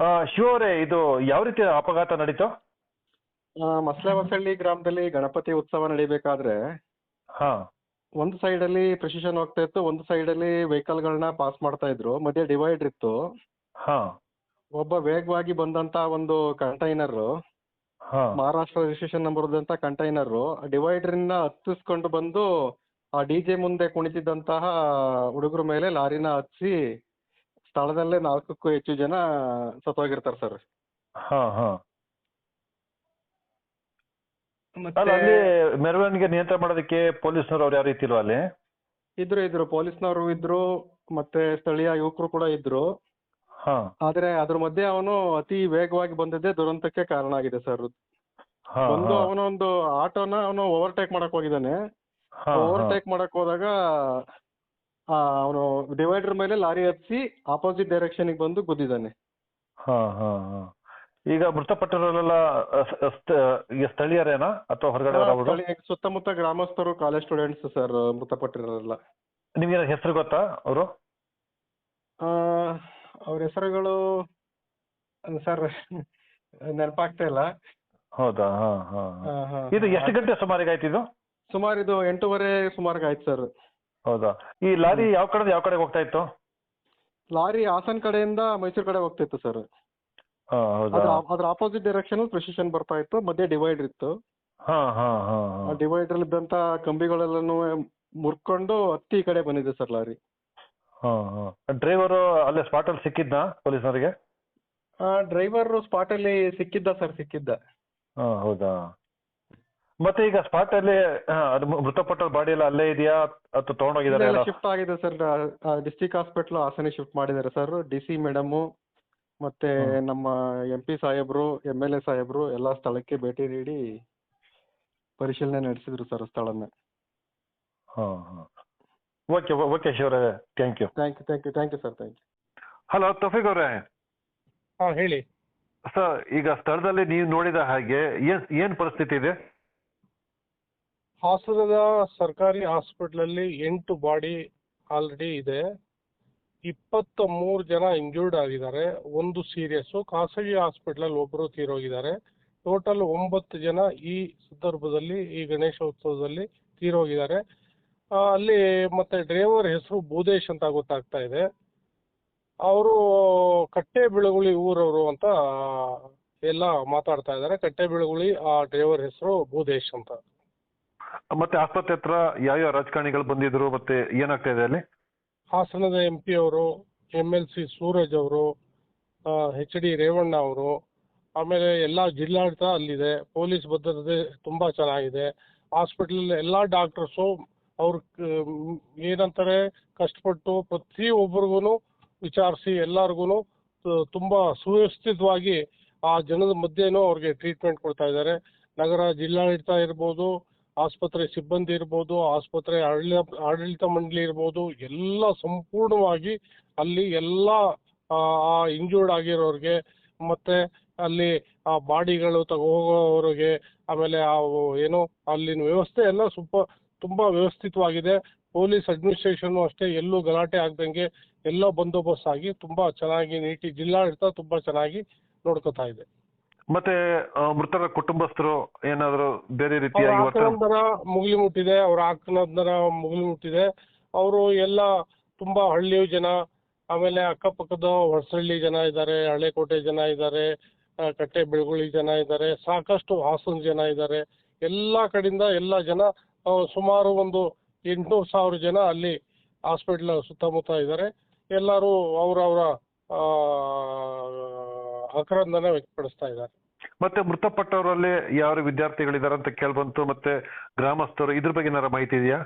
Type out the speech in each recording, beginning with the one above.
ಆ, ಶಿವ ಇದು ಯಾವ ರೀತಿ ಅಪಘಾತ ನಡೀತು? ಆ, ಮಸ್ಲೆಮಸಳ್ಳಿ ಗ್ರಾಮದಲ್ಲಿ ಗಣಪತಿ ಉತ್ಸವ ನಡಿಬೇಕಾದ್ರೆ ಹಾ. ಒಂದು ಸೈಡಲ್ಲಿ ಪ್ರಿಸಿಷನ್ ಹೋಗ್ತಾ ಇತ್ತು ಒಂದು ಸೈಡಲ್ಲಿ ವೆಹಿಕಲ್ಗಳನ್ನ ಪಾಸ್ ಮಾಡ್ತಾ ಇದ್ರು ಮಧ್ಯೆ ಡಿವೈಡರ್ ಇತ್ತು. ಹಾ. ಒಬ್ಬ ವೇಗವಾಗಿ ಬಂದಂತ ಒಂದು ಕಂಟೈನರ್ ಹಾ. ಮಹಾರಾಷ್ಟ್ರ ರಿಜಿಸ್ಟ್ರೇಷನ್ ನಂಬರ್ ಇದ್ದಂತ ಕಂಟೈನರ್ ಡಿವೈಡರ್ ಇಂದ ಹತ್ತಿಸ್ಕೊಂಡು ಬಂದು ಆ ಡಿ ಜೆ ಮುಂದೆ ಕುಣಿತಿದ್ದಂತಹ ಹುಡುಗರ ಮೇಲೆ ಲಾರಿನ ಹತ್ತಿಸಿ ಸ್ಥಳದಲ್ಲೇ ನಾಲ್ಕಕ್ಕೂ ಹೆಚ್ಚು ಜನ ಸತ್ತೋಗಿರ್ತಾರೆ ಸರ್. ಹಾ ಅಲ್ಲ ಅಲ್ಲಿ ಮೆರವಣಿಗೆ ನಿಯಂತ್ರಣ ಮಾಡೋದಕ್ಕೆ ಪೊಲೀಸ್ನವರು ಅವ್ರು ಯಾವ ರೀತಿ ಇಲ್ವಾ ಅಲ್ಲಿ? ಇದ್ರು ಇದ್ರು. ಪೊಲೀಸ್ನವರು ಇದ್ರು ಮತ್ತೆ ಸ್ಥಳೀಯ ಯುವಕರು ಕೂಡ ಇದ್ರು. ಹಾ. ಆದ್ರೆ ಅದ್ರ ಮಧ್ಯೆ ಅವನು ಅತಿ ವೇಗವಾಗಿ ಬಂದಿದ್ದೇ ದುರಂತಕ್ಕೆ ಕಾರಣ ಆಗಿದೆ ಸರ್. ಹಾ ಒಂದು ಹಾ. ಅವನೊಂದು ಒಂದು ಆಟೋನ ಅವನು ಓವರ್ಟೇಕ್ ಮಾಡಕ್ ಹೋಗಿದ್ದಾನೆ. ಹಾ ಓವರ್ಟೇಕ್ ಮಾಡಕ್ ಹೋದಾಗ ಅವನು ಡಿವೈಡರ್ ಮೇಲೆ ಲಾರಿ ಹತ್ಸಿ ಆಪೋಸಿಟ್ ಡೈರೆಕ್ಷನ್ ಬಂದು ಗುದ್ದಿದ್ದಾನೆ. ಹಾ ಹಾ ಹಾ. ಈಗ ಮೃತಪಟ್ಟವರೆಲ್ಲ ಈಗ ಸ್ಥಳೀಯರೇನಾ? ಅಥವಾ ಹೊರಗಡೆ ಸ್ಥಳೀಯ ಸುತ್ತಮುತ್ತ ಗ್ರಾಮಸ್ಥರು ಕಾಲೇಜ್ ಸ್ಟೂಡೆಂಟ್ಸ್ ಸರ್ ಮೃತಪಟ್ಟಿರೋರೆಲ್ಲ. ನಿಮ್ಗೆ ಹೆಸರು ಗೊತ್ತಾ ಅವರು? ಅವ್ರ ಹೆಸರುಗಳು ಸರ್ ನೆನಪಾಗ್ತಾ ಇಲ್ಲ. ಹೌದಾ? ಹಾ ಹಾ ಹಾ. ಹಾ. ಇದು ಎಷ್ಟು ಗಂಟೆ ಸುಮಾರಿಗೆ ಆಯ್ತು ಇದು? ಸುಮಾರು ಇದು ಎಂಟೂವರೆ ಸುಮಾರಿಗೆ ಆಯ್ತು ಸರ್ ಹೌದಾ? ಈ ಲಾರಿ ಯಾವ ಕಡೆ ಯಾವ ಕಡೆ ಹೋಗ್ತಾ ಇತ್ತು? ಲಾರಿ ಹಾಸನ್ ಕಡೆಯಿಂದ ಮೈಸೂರು ಕಡೆ ಹೋಗ್ತಾ ಇತ್ತು ಸರ್. ಹಾ ಹೌದಾ? ಅದ್ರ ಆಪೋಸಿಟ್ ಡೈರೆಕ್ಷನ್ ಪ್ರಿಸಿಷನ್ ಬರ್ತಾ ಇತ್ತು ಮಧ್ಯೆ ಡಿವೈಡರ್ ಇತ್ತು. ಹಾ ಹಾ ಹಾ ಆ ಹಾ ಡಿವೈಡರ್ ಇದ್ದಂತ ಕಂಬಿಗಳೆಲ್ಲನೂ ಮುರ್ಕೊಂಡು ಹತ್ತಿ ಈ ಕಡೆ ಬಂದಿದೆ ಸರ್ ಲಾರಿ. ಹಾ ಹಾ. ಡ್ರೈವರು ಅಲ್ಲೇ ಸ್ಪಾಟ್ ಅಲ್ಲಿ ಸಿಕ್ಕಿದ್ನಾ ಪೊಲೀಸರಿಗೆ ಡ್ರೈವರ್ ಸ್ಪಾಟ್ ಅಲ್ಲಿ ಸಿಕ್ಕಿದ್ದ ಸರ್ ಸಿಕ್ಕಿದ್ದ. ಹಾ ಹೌದಾ? ಮತ್ತೆ ಈಗ ಸ್ಪಾಟ್ ಅಲ್ಲಿ ಮೃತಪಟ್ಟ ಬಾಡಿ ಎಲ್ಲ ಅಲ್ಲೇ ಇದೆಯಾ? ಅಥವಾ ತಗೊಂಡೋಗಿದ್ದಾರೆ ಶಿಫ್ಟ್ ಆಗಿದೆ sir. District hospital Hassan shift ಮಾಡಿದ್ದಾರೆ ಸರ್. ಡಿ ಸಿ ಮೇಡಮ್ ಮತ್ತೆ ನಮ್ಮ ಎಂ ಪಿ ಸಾಹೇಬ್ರು ಎಂ ಎಲ್ ಎ ಸಾಹೇಬ್ರು ಎಲ್ಲ ಸ್ಥಳಕ್ಕೆ ಭೇಟಿ ನೀಡಿ ಪರಿಶೀಲನೆ ನಡೆಸಿದ್ರು ಸರ್ ಸ್ಥಳನ. ಹಾ ಹಾ. Okay okay ಶಿವರೇ. Thank you thank you thank you thank you sir thank you hello Taufeeq ಅವರೇ. ಹಾ ಹೇಳಿ. ಸರ್ ಈಗ ಸ್ಥಳದಲ್ಲಿ ನೀವು ನೋಡಿದ ಹಾಗೆ ಏನ್ ಏನ್ ಪರಿಸ್ಥಿತಿ ಇದೆ? ಹಾಸನದ ಸರ್ಕಾರಿ ಹಾಸ್ಪಿಟ್ಲಲ್ಲಿ ಎಂಟು ಬಾಡಿ ಆಲ್ರೆಡಿ ಇದೆ. ಇಪ್ಪತ್ತ ಮೂರು ಜನ ಇಂಜೂರ್ಡ್ ಆಗಿದ್ದಾರೆ. ಒಂದು ಸೀರಿಯಸ್ಸು. ಖಾಸಗಿ ಹಾಸ್ಪಿಟ್ಲಲ್ಲಿ ಒಬ್ಬರು ತೀರೋಗಿದ್ದಾರೆ. ಟೋಟಲ್ ಒಂಬತ್ತು ಜನ ಈ ಸಂದರ್ಭದಲ್ಲಿ, ಈ ಗಣೇಶೋತ್ಸವದಲ್ಲಿ ತೀರೋಗಿದ್ದಾರೆ. ಅಲ್ಲಿ ಮತ್ತೆ ಡ್ರೈವರ್ ಹೆಸರು ಭೂದೇಶ್ ಅಂತ ಗೊತ್ತಾಗ್ತಾ ಇದೆ. ಅವರು ಕಟ್ಟೆ ಬೆಳಗುಳಿ ಊರವರು ಅಂತ ಎಲ್ಲ ಮಾತಾಡ್ತಾ ಇದ್ದಾರೆ. ಕಟ್ಟೆ ಬೆಳಗುಳಿ, ಆ ಡ್ರೈವರ್ ಹೆಸರು ಭೂದೇಶ್ ಅಂತ. ಮತ್ತೆ ಆಸ್ಪತ್ರೆ ಹತ್ರ ಯಾವ್ಯಾವ ರಾಜಕಾರಣಿಗಳು ಬಂದಿದ್ರು ಮತ್ತೆ ಏನಾಗ್ತಾ ಇದೆ ಅಲ್ಲಿ? ಹಾಸನದ ಎಂ ಪಿ ಅವರು ಎಂ ಎಲ್ ಸಿ ಸೂರಜ್ ಅವರು ಎಚ್ ಡಿ ರೇವಣ್ಣ ಅವರು, ಆಮೇಲೆ ಎಲ್ಲ ಜಿಲ್ಲಾಡಳಿತ ಅಲ್ಲಿದೆ. ಪೊಲೀಸ್ ಭದ್ರತೆ ತುಂಬ ಚೆನ್ನಾಗಿದೆ. ಹಾಸ್ಪಿಟಲ್ ಎಲ್ಲ ಡಾಕ್ಟರ್ಸು ಅವ್ರ ಏನಂತಾರೆ, ಕಷ್ಟಪಟ್ಟು ಪ್ರತಿಯೊಬ್ಬರಿಗೂ ವಿಚಾರಿಸಿ ಎಲ್ಲರಿಗೂ ತುಂಬ ಸುವ್ಯವಸ್ಥಿತವಾಗಿ ಆ ಜನದ ಮಧ್ಯೆನೂ ಅವ್ರಿಗೆ ಟ್ರೀಟ್ಮೆಂಟ್ ಕೊಡ್ತಾ ಇದ್ದಾರೆ. ನಗರ ಜಿಲ್ಲಾಡಳಿತ ಇರ್ಬೋದು ಆಸ್ಪತ್ರೆ ಸಿಬ್ಬಂದಿ ಇರ್ಬೋದು, ಆಸ್ಪತ್ರೆ ಆಡಳಿತ ಆಡಳಿತ ಮಂಡಳಿ ಇರ್ಬೋದು, ಎಲ್ಲ ಸಂಪೂರ್ಣವಾಗಿ ಅಲ್ಲಿ ಎಲ್ಲ ಇಂಜೂರ್ಡ್ ಆಗಿರೋರಿಗೆ, ಮತ್ತೆ ಅಲ್ಲಿ ಆ ಬಾಡಿಗಳು ತಗೋ ಹೋಗೋರಿಗೆ ಆಮೇಲೆ ಆ ಏನು ಅಲ್ಲಿನ ವ್ಯವಸ್ಥೆ ಎಲ್ಲ ಸ್ವಲ್ಪ ತುಂಬಾ ವ್ಯವಸ್ಥಿತವಾಗಿದೆ. ಪೊಲೀಸ್ ಅಡ್ಮಿನಿಸ್ಟ್ರೇಷನ್ ಅಷ್ಟೇ ಎಲ್ಲೂ ಗಲಾಟೆ ಆಗ್ದಂಗೆ ಎಲ್ಲ ಬಂದೋಬಸ್ತ್ ಆಗಿ ತುಂಬಾ ಚೆನ್ನಾಗಿ ನೀಟಿ, ಜಿಲ್ಲಾಡಳಿತ ತುಂಬಾ ಚೆನ್ನಾಗಿ ನೋಡ್ಕೋತಾ ಇದೆ. ಮತ್ತೆ ಮೃತರ ಕುಟುಂಬಸ್ಥರು ಏನಾದ್ರು ಬೇರೆ ರೀತಿಯಾಗಿ ವರ್ತನೆ ಮುಗಿಲು ಮುಟ್ಟಿದೆ ಅವ್ರ ಆಕ್ರಂದನ ಮುಗಿಲು ಮುಟ್ಟಿದೆ. ಅವರು ಎಲ್ಲ ತುಂಬಾ ಹಳ್ಳಿ ಜನ ಆಮೇಲೆ ಅಕ್ಕಪಕ್ಕದ ಹೊಸಹಳ್ಳಿ ಜನ ಇದ್ದಾರೆ ಹಳೆಕೋಟೆ ಜನ ಇದ್ದಾರೆ ಕಟ್ಟೆ ಬೆಳಗುಳಿ ಜನ ಇದ್ದಾರೆ ಸಾಕಷ್ಟು ಹಾಸನ ಜನ ಇದ್ದಾರೆ. ಎಲ್ಲ ಕಡೆಯಿಂದ ಎಲ್ಲ ಜನ ಸುಮಾರು ಒಂದು ಎಂಟುನೂರು ಸಾವಿರ ಜನ ಅಲ್ಲಿ ಹಾಸ್ಪಿಟ್ಲ್ ಸುತ್ತಮುತ್ತ ಇದ್ದಾರೆ. ಎಲ್ಲರೂ ಅವರವರ ಆಕ್ರಂದನ ವ್ಯಕ್ತಪಡಿಸ್ತಾ ಇದ್ದಾರೆ. ಮತ್ತೆ ಮೃತಪಟ್ಟವರಲ್ಲಿ ಯಾರು ವಿದ್ಯಾರ್ಥಿಗಳಿದ್ದಾರೆ ಅಂತ ಕೇಳ್ಬಂತು ಮತ್ತೆ ಗ್ರಾಮಸ್ಥರು ಇದ್ರ ಬಗ್ಗೆ ಏನಾರ ಮಾಹಿತಿ ಇದೆಯಾ?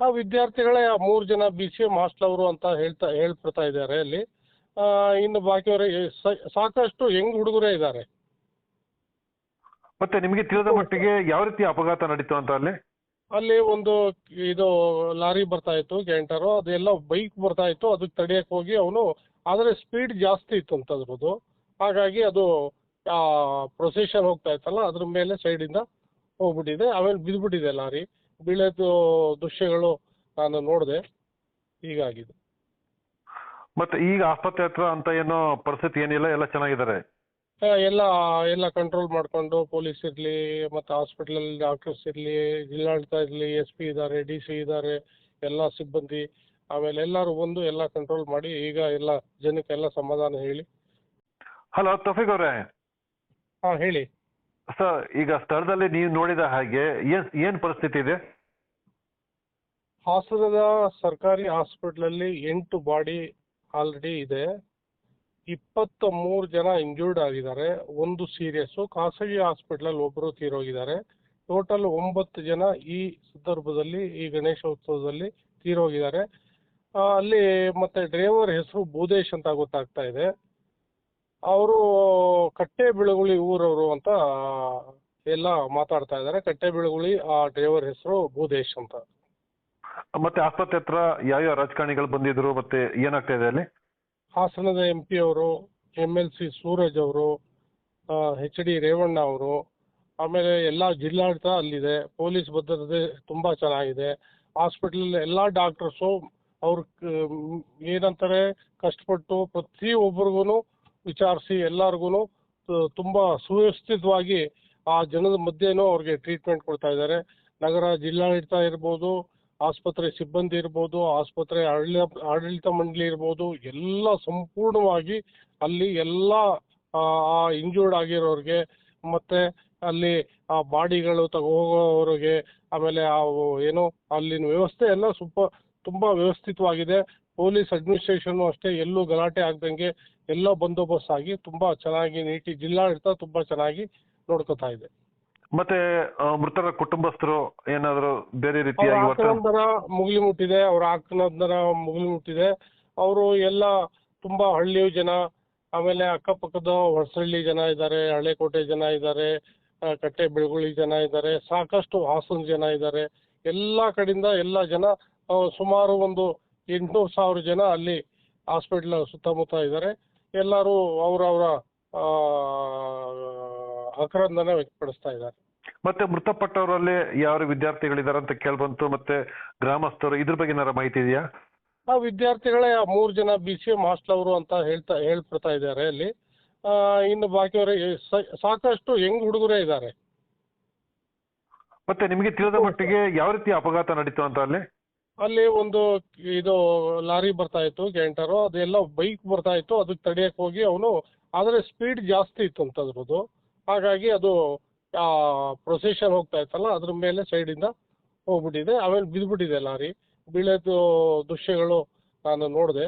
ಆ ವಿದ್ಯಾರ್ಥಿಗಳೇ ಆ ಮೂರು ಜನ ಬಿ ಸಿ ಎಂ ಹಾಸ್ಟೆಲ್ ಅವರು ಅಂತ ಹೇಳ್ತಾ ಹೇಳ್ಬಿಡ್ತಾ ಇದ್ದಾರೆ ಅಲ್ಲಿ. ಆ, ಇನ್ನು ಬಾಕಿಯವರು ಸಾಕಷ್ಟು ಹೆಂಗ್ ಹುಡುಗರೇ ಇದ್ದಾರೆ. ಮತ್ತೆ ನಿಮಗೆ ತಿಳಿದ ಮಟ್ಟಿಗೆ ಯಾವ ರೀತಿ ಅಪಘಾತ ನಡೀತು ಅಂತ ಅಲ್ಲಿ? ಅಲ್ಲಿ ಒಂದು ಇದು ಲಾರಿ ಬರ್ತಾ ಇತ್ತು ಗ್ಯಾಂಟರು ಅದೆಲ್ಲ ಬೈಕ್ ಬರ್ತಾ ಇತ್ತು ಅದಕ್ಕೆ ತಡೆಯಕ್ಕೆ ಹೋಗಿ ಅವನು ಆದರೆ ಸ್ಪೀಡ್ ಜಾಸ್ತಿ ಇತ್ತು ಅಂತ ಅದ್ರದ್ದು ಹಾಗಾಗಿ ಅದು ಪ್ರೊಸೆಷನ್ ಹೋಗ್ತಾ ಇತ್ತಲ್ಲ ಅದ್ರ ಮೇಲೆ ಸೈಡಿಂದ ಹೋಗ್ಬಿಟ್ಟಿದೆ. ಆಮೇಲೆ ಬಿದ್ದುಬಿಟ್ಟಿದೆ ಲಾರಿ. ಬೀಳೋದು ದೃಶ್ಯಗಳು ನಾನು ನೋಡಿದೆ. ಹೀಗಾಗಿದೆ. ಮತ್ತೆ ಈಗ ಆಸ್ಪತ್ರೆ ಹತ್ರ ಅಂತ ಏನೋ ಪರಿಸ್ಥಿತಿ ಏನಿಲ್ಲ ಎಲ್ಲ ಚೆನ್ನಾಗಿದ್ದಾರೆ? ಎಲ್ಲ ಎಲ್ಲ ಕಂಟ್ರೋಲ್ ಮಾಡಿಕೊಂಡು ಪೊಲೀಸ್ ಇರಲಿ ಮತ್ತು ಹಾಸ್ಪಿಟ್ಲಲ್ಲಿ ಡಾಕ್ಟರ್ಸ್ ಇರಲಿ ಜಿಲ್ಲಾಡಳಿತ ಇರಲಿ ಎಸ್ ಪಿ ಇದ್ದಾರೆ ಡಿ ಸಿ ಇದ್ದಾರೆ ಎಲ್ಲ ಸಿಬ್ಬಂದಿ ಆಮೇಲೆ ಎಲ್ಲರೂ ಬಂದು ಎಲ್ಲ ಕಂಟ್ರೋಲ್ ಮಾಡಿ ಈಗ ಎಲ್ಲ ಜನಕ್ಕೆಲ್ಲ ಸಮಾಧಾನ ಹೇಳಿ ಹಲೋ ತಫೀಕ್ ಅವರೇ. ಹಾಂ ಹೇಳಿ. ಸರ್ ಈಗ ಸ್ಥಳದಲ್ಲಿ ನೀವು ನೋಡಿದ ಹಾಗೆ ಏನ್ ಏನ್ ಪರಿಸ್ಥಿತಿ ಇದೆ? ಹಾಸನದ ಸರ್ಕಾರಿ ಹಾಸ್ಪಿಟ್ಲಲ್ಲಿ ಎಂಟು ಬಾಡಿ ಆಲ್ರೆಡಿ ಇದೆ. ಇಪ್ಪತ್ತ ಮೂರು ಜನ ಇಂಜೂರ್ಡ್ ಆಗಿದ್ದಾರೆ. ಒಂದು ಸೀರಿಯಸ್ ಖಾಸಗಿ ಹಾಸ್ಪಿಟ್ಲಲ್ಲಿ ಒಬ್ಬರು ತೀರೋಗಿದ್ದಾರೆ. ಟೋಟಲ್ ಒಂಬತ್ತು ಜನ ಈ ಸಂದರ್ಭದಲ್ಲಿ ಈ ಗಣೇಶೋತ್ಸವದಲ್ಲಿ ತೀರೋಗಿದ್ದಾರೆ. ಆ, ಅಲ್ಲಿ ಮತ್ತೆ ಡ್ರೈವರ್ ಹೆಸರು ಭೂದೇಶ್ ಅಂತ ಗೊತ್ತಾಗ್ತಾ ಇದೆ. ಅವರು ಕಟ್ಟೆ ಬಿಳಗುಳಿ ಊರವರು ಅಂತ ಎಲ್ಲ ಮಾತಾಡ್ತಾ ಇದ್ದಾರೆ. ಕಟ್ಟೆ ಬಿಳಗುಳಿ ಆ ಡ್ರೈವರ್ ಹೆಸರು ಭೂದೇಶ್ ಅಂತ. ಮತ್ತೆ ಆಸ್ಪತ್ರೆ ಹತ್ರ ಯಾವ ರಾಜಕಾರಣಿಗಳು ಬಂದಿದ್ರು ಮತ್ತೆ ಏನಾಗ್ತಾ ಇದೆ ಅಲ್ಲಿ? ಹಾಸನದ ಎಂ ಪಿ ಅವರು ಎಂ ಎಲ್ ಸಿ ಸೂರಜ್ ಅವರು ಎಚ್ ಡಿ ರೇವಣ್ಣ ಅವರು ಆಮೇಲೆ ಎಲ್ಲ ಜಿಲ್ಲಾಡಳಿತ ಅಲ್ಲಿದೆ. ಪೊಲೀಸ್ ಭದ್ರತೆ ತುಂಬಾ ಚೆನ್ನಾಗಿದೆ. ಹಾಸ್ಪಿಟಲ್ ಎಲ್ಲಾ ಡಾಕ್ಟರ್ಸು ಅವ್ರು ಏನಂತಾರೆ ಕಷ್ಟಪಟ್ಟು ಪ್ರತಿ ಪ್ರತಿಯೊಬ್ಬರಿಗೂ ವಿಚಾರಿಸಿ ಎಲ್ಲರಿಗೂ ತುಂಬ ಸುವ್ಯವಸ್ಥಿತವಾಗಿ ಆ ಜನದ ಮಧ್ಯೆನೂ ಅವ್ರಿಗೆ ಟ್ರೀಟ್ಮೆಂಟ್ ಕೊಡ್ತಾ ಇದ್ದಾರೆ. ನಗರ ಜಿಲ್ಲಾಡಳಿತ ಇರ್ಬೋದು, ಆಸ್ಪತ್ರೆ ಸಿಬ್ಬಂದಿ ಇರ್ಬೋದು, ಆಸ್ಪತ್ರೆ ಆಡಳಿತ ಆಡಳಿತ ಮಂಡಳಿ ಇರ್ಬೋದು, ಎಲ್ಲ ಸಂಪೂರ್ಣವಾಗಿ ಅಲ್ಲಿ ಎಲ್ಲ, ಆ ಇಂಜೂರ್ಡ್ ಆಗಿರೋರಿಗೆ, ಮತ್ತೆ ಅಲ್ಲಿ ಆ ಬಾಡಿಗಳು ತಗೋ ಹೋಗೋರಿಗೆ ಆಮೇಲೆ ಆ, ಏನು ಅಲ್ಲಿನ ವ್ಯವಸ್ಥೆ ಎಲ್ಲ ಸ್ವಲ್ಪ ತುಂಬಾ ವ್ಯವಸ್ಥಿತವಾಗಿದೆ. ಪೊಲೀಸ್ ಅಡ್ಮಿನಿಸ್ಟ್ರೇಷನ್ ಅಷ್ಟೇ ಎಲ್ಲೂ ಗಲಾಟೆ ಆಗ್ದಂಗೆ ಎಲ್ಲ ಬಂದೋಬಸ್ತ್ ಆಗಿ ತುಂಬಾ ಚೆನ್ನಾಗಿ ನೀಟಿ ಜಿಲ್ಲಾಡಳಿತ ತುಂಬಾ ಚೆನ್ನಾಗಿ ನೋಡ್ಕೋತಾ ಇದೆ. ಮತ್ತೆ ಮೃತರ ಕುಟುಂಬಸ್ಥರು ಏನಾದ್ರು ಬೇರೆ ಅವ್ರ ರೀತಿಯಾಗಿ ಆಕ್ರಂದರ ಮುಗಿಲು ಮುಟ್ಟಿದೆ ಅವ್ರ ಆಕ್ರಂದರ ಮುಗಿಲು ಮುಟ್ಟಿದೆ. ಅವರು ಎಲ್ಲ ತುಂಬಾ ಹಳ್ಳಿ ಜನ ಆಮೇಲೆ ಅಕ್ಕಪಕ್ಕದ ಹೊಸಹಳ್ಳಿ ಜನ ಇದ್ದಾರೆ ಹಳೆಕೋಟೆ ಜನ ಇದ್ದಾರೆ ಕಟ್ಟೆ ಬೆಳಗುಳಿ ಜನ ಇದ್ದಾರೆ ಸಾಕಷ್ಟು ಹಾಸನ ಜನ ಇದ್ದಾರೆ. ಎಲ್ಲಾ ಕಡೆಯಿಂದ ಎಲ್ಲ ಜನ ಸುಮಾರು ಒಂದು ಎಂಟುನೂರು ಸಾವಿರ ಜನ ಅಲ್ಲಿ ಹಾಸ್ಪಿಟಲ್ ಸುತ್ತಮುತ್ತ ಇದ್ದಾರೆ ಎಲ್ಲರೂ ಅವರವರ ಆಕ್ರಂದನ ವ್ಯಕ್ತಪಡಿಸ್ತಾ ಇದ್ದಾರೆ. ಮತ್ತೆ ಮೃತಪಟ್ಟವರಲ್ಲಿ ಯಾರು ವಿದ್ಯಾರ್ಥಿಗಳಿದ್ದಾರೆ ಅಂತ ಕೇಳ್ಬಂತು ಮತ್ತೆ ಗ್ರಾಮಸ್ಥರು ಇದ್ರ ಬಗ್ಗೆ ಏನಾರ ಮಾಹಿತಿ ಇದೆಯಾ? ಆ ವಿದ್ಯಾರ್ಥಿಗಳೇ ಮೂರು ಜನ ಬಿ ಸಿ ಎಂ ಹಾಸ್ಟೆಲ್ ಅವರು ಅಂತ ಹೇಳ್ತಾ ಹೇಳ್ಬಿಡ್ತಾ ಇದ್ದಾರೆ ಅಲ್ಲಿ. ಆ, ಇನ್ನು ಬಾಕಿಯವರು ಸಾಕಷ್ಟು ಹೆಂಗ್ ಹುಡುಗರೇ ಇದ್ದಾರೆ. ಮತ್ತೆ ನಿಮಗೆ ತಿಳಿದ ಮಟ್ಟಿಗೆ ಯಾವ ರೀತಿ ಅಪಘಾತ ನಡೀತು ಅಂತ ಅಲ್ಲಿ? ಅಲ್ಲಿ ಒಂದು ಇದು ಲಾರಿ ಬರ್ತಾ ಇತ್ತು, ಗ್ಯಾಂಟರು, ಅದೆಲ್ಲ ಬೈಕ್ ಬರ್ತಾ ಇತ್ತು, ಅದಕ್ಕೆ ತಡೆಯಕ್ಕೆ ಹೋಗಿ ಅವನು, ಆದರೆ ಸ್ಪೀಡ್ ಜಾಸ್ತಿ ಇತ್ತು ಅಂತ ಅದ್ರದ್ದು ಹಾಗಾಗಿ ಅದು ಪ್ರೊಸೆಷನ್ ಹೋಗ್ತಾ ಇತ್ತಲ್ಲ, ಅದ್ರ ಮೇಲೆ ಸೈಡಿಂದ ಹೋಗ್ಬಿಟ್ಟಿದೆ. ಆಮೇಲೆ ಬಿದ್ದುಬಿಟ್ಟಿದೆ ಲಾರಿ. ಬೀಳೋದು ದೃಶ್ಯಗಳು ನಾನು ನೋಡಿದೆ.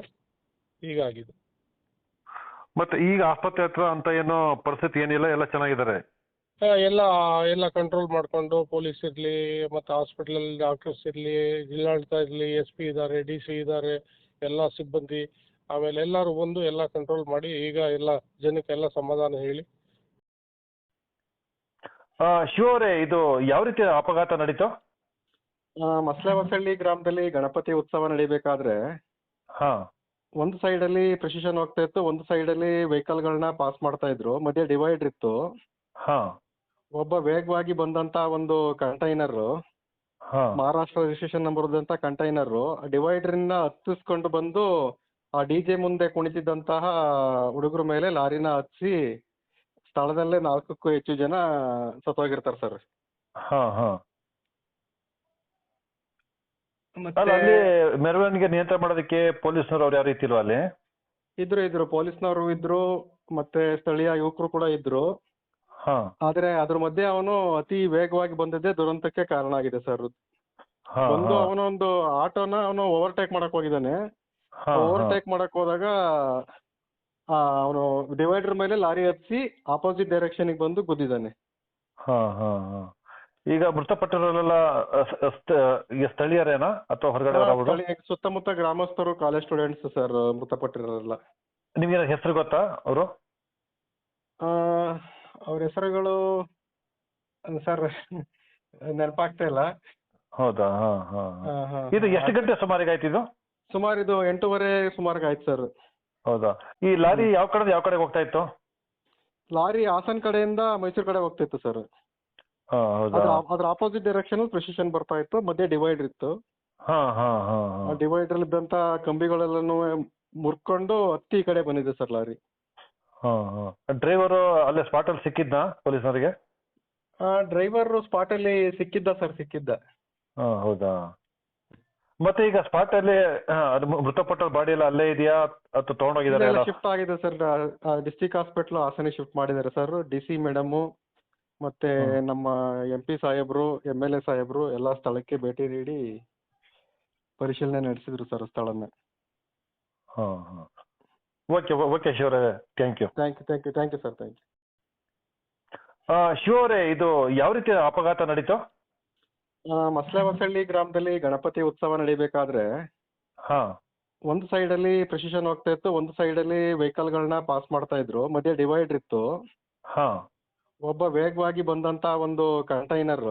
ಹೀಗಾಗಿದೆ. ಮತ್ತೆ ಈಗ ಆಸ್ಪತ್ರೆ ಹತ್ರ ಅಂತ ಏನೋ ಪರಿಸ್ಥಿತಿ ಏನಿಲ್ಲ, ಎಲ್ಲ ಚೆನ್ನಾಗಿದ್ದಾರೆ. ಆ, ಎಲ್ಲ ಎಲ್ಲ ಕಂಟ್ರೋಲ್ ಮಾಡಿಕೊಂಡು ಪೊಲೀಸ್ ಇರಲಿ ಮತ್ತು ಹಾಸ್ಪಿಟ್ಲಲ್ಲಿ ಡಾಕ್ಟರ್ಸ್ ಇರಲಿ ಜಿಲ್ಲಾಡಳಿತ ಇರಲಿ ಎಸ್ ಪಿ ಇದ್ದಾರೆ ಡಿ ಸಿ ಇದ್ದಾರೆ ಎಲ್ಲ ಸಿಬ್ಬಂದಿ ಆಮೇಲೆ ಎಲ್ಲರೂ ಬಂದು ಎಲ್ಲ ಕಂಟ್ರೋಲ್ ಮಾಡಿ ಈಗ ಎಲ್ಲ ಜನಕ್ಕೆಲ್ಲ ಸಮಾಧಾನ ಹೇಳಿ. ಆ, ಶಿವ ಅವರೇ ಇದು ಯಾವ ರೀತಿ ಅಪಘಾತ ನಡೀತು? ಮಸ್ಲೆ ಹೊಸಳ್ಳಿ ಗ್ರಾಮದಲ್ಲಿ ಗಣಪತಿ ಉತ್ಸವ ನಡಿಬೇಕಾದ್ರೆ ಹಾ. ಒಂದು ಅಲ್ಲಿ ಪ್ರಿಸಿಷನ್ ಹೋಗ್ತಾ ಇತ್ತು ಒಂದು ಸೈಡ್ ಅಲ್ಲಿ ವೆಹಿಕಲ್ ಗಳನ್ನ ಪಾಸ್ ಮಾಡ್ತಾ ಇದ್ರು ಮಧ್ಯೆ ಡಿವೈಡ್ ಇತ್ತು. ಹಾ. ಒಬ್ಬ ವೇಗವಾಗಿ ಬಂದಂತ ಒಂದು ಕಂಟೈನರ್ ಮಹಾರಾಷ್ಟ್ರ ರಿಜಿಸ್ಟ್ರೇಷನ್ ನಂಬರ್ ಇದ್ದಂತ ಕಂಟೈನರ್ ಡಿವೈಡರ್ನ ಹತ್ತಿಸ್ಕೊಂಡು ಬಂದು ಆ ಡಿ ಜೆ ಮುಂದೆ ಕುಣಿತಿದ್ದಂತಹ ಹುಡುಗರ ಮೇಲೆ ಲಾರಿನ ಹತ್ತಿಸಿ ಸ್ಥಳದಲ್ಲೇ ನಾಲ್ಕಕ್ಕೂ ಹೆಚ್ಚು ಜನ ಸತ್ತೋಗಿರ್ತಾರೆ ಸರ್. ಹಾ ಹಾ. ಅಲ್ಲ ಅಲ್ಲಿ ಮೆರವಣಿಗೆ ನಿಯಂತ್ರಣ ಮಾಡೋದಕ್ಕೆ ಪೊಲೀಸ್ನವರು ಅವ್ರು ಯಾವ ರೀತಿ ಇಲ್ವಾ ಅಲ್ಲಿ? ಇದ್ರು ಇದ್ರು. ಪೊಲೀಸ್ನವರು ಇದ್ರು ಮತ್ತೆ ಸ್ಥಳೀಯ ಯುವಕರು ಕೂಡ ಇದ್ರು. ಹಾ. ಆದ್ರೆ ಅದ್ರ ಮಧ್ಯೆ ಅವನು ಅತಿ ವೇಗವಾಗಿ ಬಂದಿದ್ದೇ ದುರಂತಕ್ಕೆ ಕಾರಣ ಆಗಿದೆ ಸರ್. ಹಾ ಒಂದು ಅವನೊಂದು ಆಟೋನ ಅವನು ಓವರ್ಟೇಕ್ ಮಾಡಕ್ ಹೋಗಿದ್ದಾನೆ. ಹಾ ಓವರ್ಟೇಕ್ ಮಾಡಕ್ ಹೋದಾಗ ಅವನು ಡಿವೈಡರ್ ಮೇಲೆ ಲಾರಿ ಹತ್ಸಿ ಆಪೋಸಿಟ್ ಡೈರೆಕ್ಷನ್ ಬಂದು ಗುದ್ದಿದ್ದಾನೆ. ಹಾ ಹಾ ಹಾ. ಈಗ ಮೃತಪಟ್ಟವರೆಲ್ಲ ಅ, ಸ- ಸ್ಥ- ಈಗ ಸ್ಥಳೀಯರೇನಾ? ಅಥವಾ ಹೊರಗಡೆ ಅವರು ಸ್ಥಳೀಯ ಸುತ್ತಮುತ್ತ ಗ್ರಾಮಸ್ಥರು ಕಾಲೇಜ್ ಸ್ಟೂಡೆಂಟ್ಸ್ ಸರ್ ಮೃತಪಟ್ಟಿರೋರೆಲ್ಲ. ನಿಮ್ಗೆ ಹೆಸರು ಗೊತ್ತಾ ಅವರು? ಅವ್ರ ಹೆಸರುಗಳು ಸರ್ ನೆನಪಾಗ್ತಾ ಇಲ್ಲ. ಹೌದಾ? ಹಾ ಹಾ ಹಾ. ಹಾ. ಇದು ಎಷ್ಟು ಗಂಟೆ ಸುಮಾರಿಗೆ ಆಯ್ತು ಇದು ಸುಮಾರು ಇದು ಎಂಟೂವರೆ ಸುಮಾರಿಗೆ ಆಯ್ತು ಸರ್. ಹೌದಾ? ಈ ಲಾರಿ ಯಾವ ಕಡೆ ಯಾವ ಕಡೆ ಹೋಗ್ತಾ ಇತ್ತು? ಲಾರಿ ಹಾಸನ್ ಕಡೆಯಿಂದ ಮೈಸೂರು ಕಡೆ ಹೋಗ್ತಿತ್ತು ಸರ್. ಹಾ ಹೌದಾ? ಅದ್ರ ಅದ್ರ ಆಪೋಸಿಟ್ ಡೈರೆಕ್ಷನ್ ಪ್ರಿಸಿಷನ್ ಬರ್ತಾ ಇತ್ತು ಮಧ್ಯೆ ಡಿವೈಡರ್ ಇತ್ತು. ಹಾ ಹಾ ಹಾ ಆ ಹಾ ಡಿವೈಡರ್ ಇದ್ದಂತ ಕಂಬಿಗಳೆಲ್ಲನೂ ಮುರ್ಕೊಂಡು ಹತ್ತಿ ಈ ಕಡೆ ಬಂದಿದೆ ಸರ್ ಲಾರಿ. ಹಾ ಹಾ. ಡ್ರೈವರು ಅಲ್ಲೇ ಸ್ಪಾಟ್ ಅಲ್ಲಿ ಸಿಕ್ಕಿದ್ನಾ ಪೊಲೀಸ್ನವರಿಗೆ? Driver ಸ್ಪಾಟಲ್ಲಿ ಸಿಕ್ಕಿದ್ದ sir ಸಿಕ್ಕಿದ್ದ. ಹಾ ಹೌದಾ. ಮತ್ತೆ ಈಗ ಸ್ಪಾಟ್ ಅಲ್ಲಿ ಮೃತಪಟ್ಟ ಬಾಡಿ ಎಲ್ಲ ಅಲ್ಲೇ ಇದೆಯಾ? ಅಥವಾ ತಗೊಂಡೋಗಿದ್ದಾರೆ ಶಿಫ್ಟ್ ಆಗಿದೆ sir district hospital Hassan shift ಮಾಡಿದ್ದಾರೆ ಸರ್ ಡಿ ಸಿ ಮೇಡಮು ಮತ್ತೆ ನಮ್ಮ ಎಂ ಪಿ ಸಾಹೇಬ್ರು ಎಂ ಎಲ್ ಎ ಸಾಹೇಬ್ರು ಎಲ್ಲ ಸ್ಥಳಕ್ಕೆ ಭೇಟಿ ನೀಡಿ ಪರಿಶೀಲನೆ ನಡೆಸಿದ್ರು ಸರ್ ಸ್ಥಳನ. ಹಾ ಹಾ. Okay okay ಶಿವರೇ thank you thank you thank you thank you sir thank you ಶಿವರೇ ಇದು ಯಾವ ರೀತಿ ಅಪಘಾತ ನಡೀತು? ಮಸ್ಲೆ ಹೊಸಳ್ಳಿ ಗ್ರಾಮದಲ್ಲಿ ಗಣಪತಿ ಉತ್ಸವ ನಡಿಬೇಕಾದ್ರೆ ಹಾ. ಒಂದು ಸೈಡಲ್ಲಿ ಪ್ರೆಸಿಷನ್ ಹೋಗ್ತಾ ಇತ್ತು ಒಂದು ಸೈಡಲ್ಲಿ ವೆಹಿಕಲ್ಗಳನ್ನ ಪಾಸ್ ಮಾಡ್ತಾ ಇದ್ರು ಮಧ್ಯೆ ಡಿವೈಡರ್ ಇತ್ತು. ಹಾ. ಒಬ್ಬ ವೇಗವಾಗಿ ಬಂದಂತ ಒಂದು ಕಂಟೈನರ್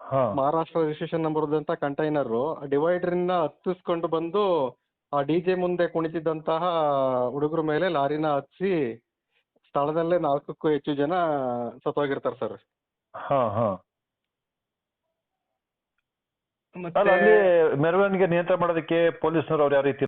ಹಾ. Maharashtra registration number container divider ಇಂದ ಹತ್ತಿಸ್ಕೊಂಡು ಬಂದು ಆ ಡಿ ಜೆ ಮುಂದೆ ಕುಣಿತಿದ್ದಂತಹ ಹುಡುಗರ ಮೇಲೆ ಲಾರಿನ ಹಚ್ಚಿ ಸ್ಥಳದಲ್ಲೇ ನಾಲ್ಕಕ್ಕೂ ಹೆಚ್ಚು ಜನ ಸತ್ತೋಗಿರ್ತಾರೆ ಸರ್. ಹಾ ಹಾ. ಅಲ್ಲ ಅಲ್ಲಿ ಮೆರವಣಿಗೆ ನಿಯಂತ್ರಣ ಮಾಡೋದಕ್ಕೆ ಪೊಲೀಸ್ನವರು ಅವ್ರು ಯಾವ ರೀತಿ